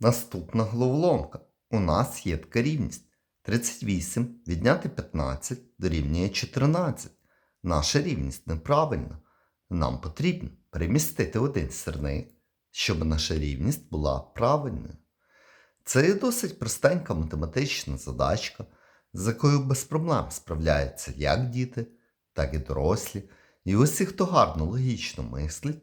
Наступна головоломка. У нас є така рівність. 38 відняти 15 дорівнює 14. Наша рівність неправильна. Нам потрібно перемістити один сірник, щоб наша рівність була правильною. Це є досить простенька математична задачка, з якою без проблем справляються як діти, так і дорослі. І усі, хто гарно логічно мислить,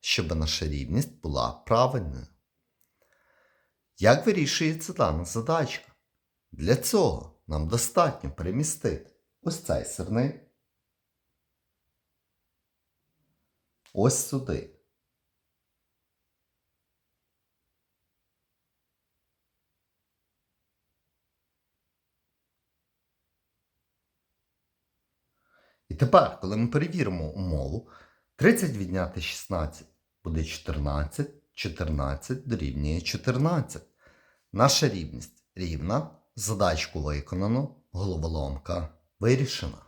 щоб наша рівність була правильною. Як вирішується дана задачка? Для цього нам достатньо перемістити ось цей сирник ось сюди. І тепер, коли ми перевіримо умову, 30 відняти 16 буде 14, 14 дорівнює 14. Наша рівність рівна, задачку виконано, головоломка вирішена.